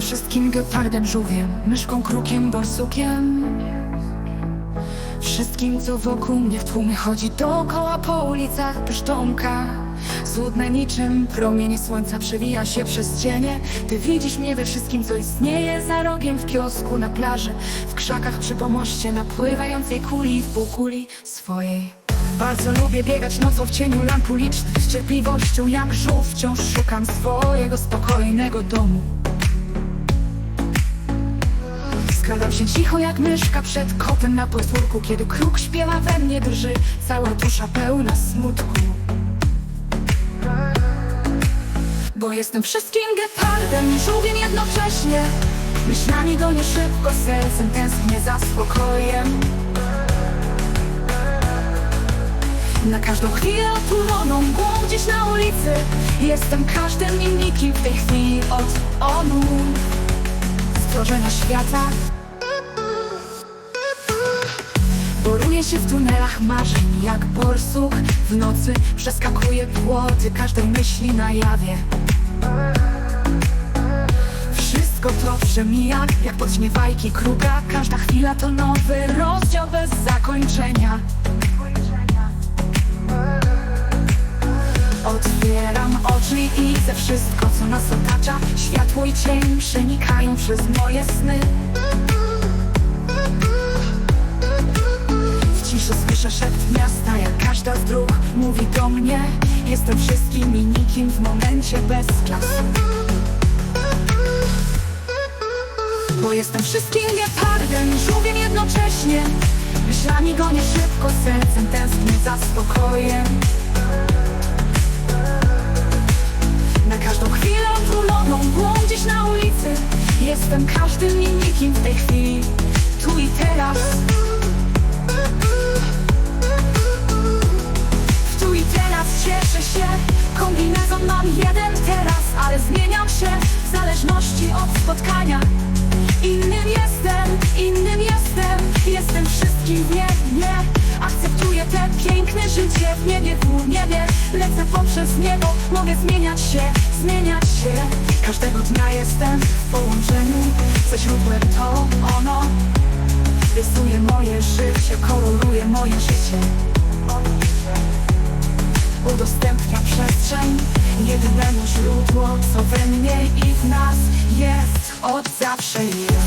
Wszystkim gepardem, żółwiem, myszką, krukiem, borsukiem. Wszystkim, co wokół mnie w tłumie chodzi dookoła po ulicach pyszczonka Złudne niczym promienie słońca przewija się przez cienie. Ty widzisz mnie we wszystkim, co istnieje za rogiem w kiosku, na plaży. W krzakach przy pomoście, na pływającej kuli w półkuli swojej. Bardzo lubię biegać nocą w cieniu lamp ulicznych Z cierpliwością jak żółw. Wciąż szukam swojego spokojnego domu się cicho jak myszka przed kotem na podwórku Kiedy kruk śpiewa we mnie drży Cała dusza pełna smutku. Bo jestem wszystkim gepardem i żółwiem jednocześnie. Myślami gonię szybko, sercem tęsknię za spokojem. Na każdą chwilę otuloną mgłą gdzieś na ulicy. Jestem każdym i nikim w tej chwili od onu. Stworzenia świata Boruję się w tunelach marzeń jak borsuch W nocy przeskakuję płoty każdej myśli na jawie. Wszystko to przemija jak podśmiewajki kruka Każda chwila to nowy rozdział bez zakończenia. Otwieram oczy i widzę wszystko co nas otacza Światło i cień przenikają przez moje sny każda z dróg mówi do mnie Jestem wszystkim i nikim w momencie bez czasu Bo jestem wszystkim gepardem i żółwiem jednocześnie. Myślami gonię szybko, sercem tęsknię za spokojem. Na każdą chwilę otuloną mgłą gdzieś na ulicy. Jestem każdym i nikim w tej chwili się w zależności od spotkania. Innym jestem, innym jestem Jestem wszystkim w niebie. Akceptuję te piękne życie w niebie, w niebie. Lecę poprzez niebo, mogę zmieniać się, zmieniać się. Każdego dnia jestem w połączeniu Ze źródłem to ono. Rysuje moje życie, koloruje moje życie. Udostępnia przestrzeń Jedynemu źródło, co we mnie i w nas jest. Od zawsze jest